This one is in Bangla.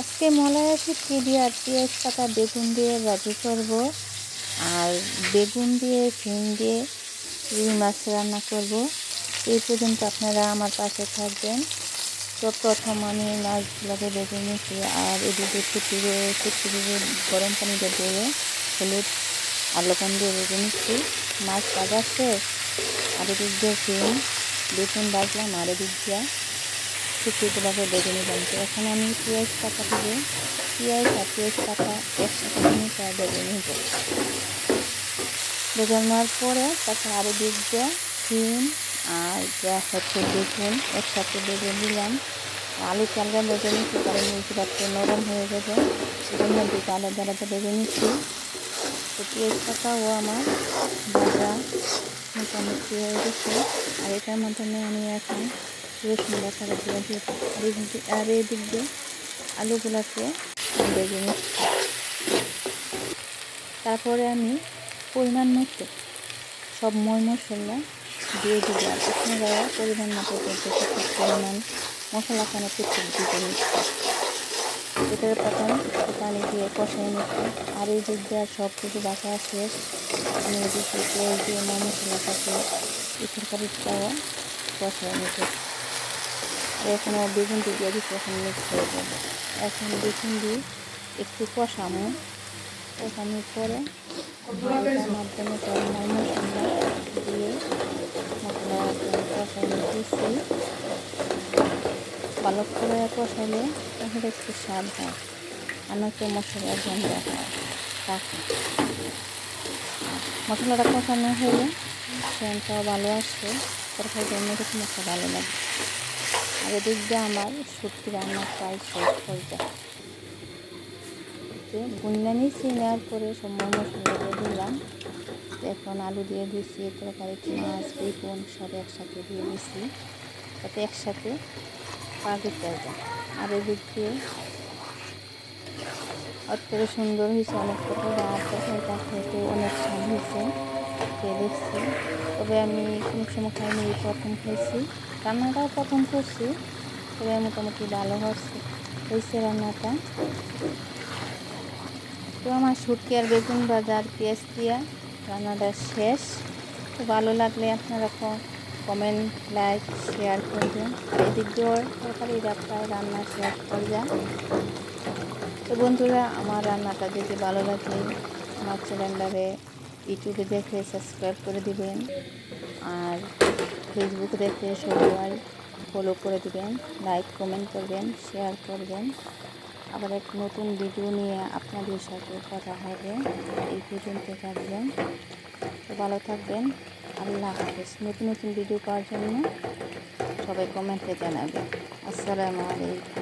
আজকে মলায়া শুটকি দিয়ে আর পেঁয়াজ পাতা, বেগুন দিয়ে ভাজি করব। আর বেগুন দিয়ে শিম দিয়ে রুই মাছ রান্না করব। এই পর্যন্ত আপনারা আমার পাশে থাকবেন। তো প্রথম আমি মাছগুলোকে বেজে নিয়েছি আর এদিকে শুটকি দিয়ে গরম পানিতে দিয়ে হলুদ আর লবণ দিয়ে বেজে নিচ্ছি। মাছ বাজাচ্ছে আর এদিক দিয়ে শিম বেগুন বাজলাম আর এদিক দিয়ে বেজে নিলাম তো এখন আমি পেঁয়াজ পাতা থেকে পেঁয়াজ আর পেঁয়াজ পাতা একসাথে নিয়ে তা বেজে নিব বেজে নেওয়ার পরে তারপর আরও দিক দিয়ে শিম আর যা হচ্ছে বেগুন, একসাথে বেজে নিলাম। আলু চালটা বেজে নিচ্ছি কারণ মুরগিটা নরম হয়ে যাবে। সেজন্য দুটো আলাদা আলাদা বেজে নিচ্ছি। তো পেঁয়াজ পাতাও আমার ভাজা মোটামুটি হয়ে গেছে। আর এটার মাধ্যমে আমি এখন রসুন বাটাটা দিয়ে দিয়ে আর এই দিক- আর এই দিয়ে আলুগুলোকে নিচ্ছি তারপরে আমি পরিমাণ মতো সব ময় মশলা দিয়ে দেবো। আর আপনারা পরিমাণ মতো পরিমাণ মশলা খানে টুকটুক দিতে নিচ্ছি এটার প্রথম পানি দিয়ে কষাই নিচ্ছি। আর এই দিক দিয়ে সব কিছু বাসা শেষ আমি এদিকে পেঁয়াজ দিয়ে মশলাটাকে এই তরকারিটাও কষাই আর এখন বেগুন দিয়ে দিচ্ছি, এখন মিক্স হয়ে যাবে এখন বেগুন দিয়ে একটু কষানো কষানোর পরে মাধ্যমে মশলা দিয়ে মশলা কষাই নিতেছি ভালো করে কষাইলে তাহলে একটু স্বাদ হয় অনেকে মশলার গন্ধ হয়। থাকে মশলাটা কষানো হলে সেন্টটাও ভালো আসে তরকারিটার মধ্যে খুব মশলা ভালো লাগে আর এদিক দিয়ে আমার শুটকি রান্না প্রায় শেষ হয়ে যায় নিয়েছি, নেওয়ার পরে মশলা দিয়ে দিলাম। এখন আলু দিয়ে দিয়েছি তরকারিতে মাছ বেগুন সব একসাথে দিয়ে দিয়েছি। তাতে একসাথে পাকে যায় আর এদিক দিয়ে অত্যন্ত সুন্দর হয়েছে, অনেক তরকারি আর খেতে অনেক স্বাদ হয়েছে। খেয়ে দেখছি। তবে আমি কোনো সময় খাইনি, এই প্রথম খেয়েছি রান্নাটাও প্রথম করছি, তবে মোটামুটি ভালো হচ্ছে হয়েছে রান্নাটা। তো আমার শুটকি আর বেগুন বাজার পেঁয়াজ দিয়া রান্নাটা শেষ। তো ভালো লাগলে আপনারা কমেন্ট লাইক শেয়ার করবেন। দিয়েও তরকারিটা প্রায় রান্না শেয়ার করে যান। তো বন্ধুরা, আমার রান্নাটা যদি ভালো লাগে, আমার চ্যানেলটারে ইউটিউবে দেখে সাবস্ক্রাইব করে দিবেন আর ফেসবুকে দেখে সবাই ফলো করে দিবেন লাইক কমেন্ট করবেন শেয়ার করবেন। আবার এক নতুন ভিডিও নিয়ে আপনাদের সাথে কথা হবে। এই পর্যন্ত থাকবেন। তো ভালো থাকবেন। আল্লাহ হাফেজ। নতুন নতুন ভিডিও পাওয়ার জন্য সবাই কমেন্টে জানাবেন। আসসালামু আলাইকুম।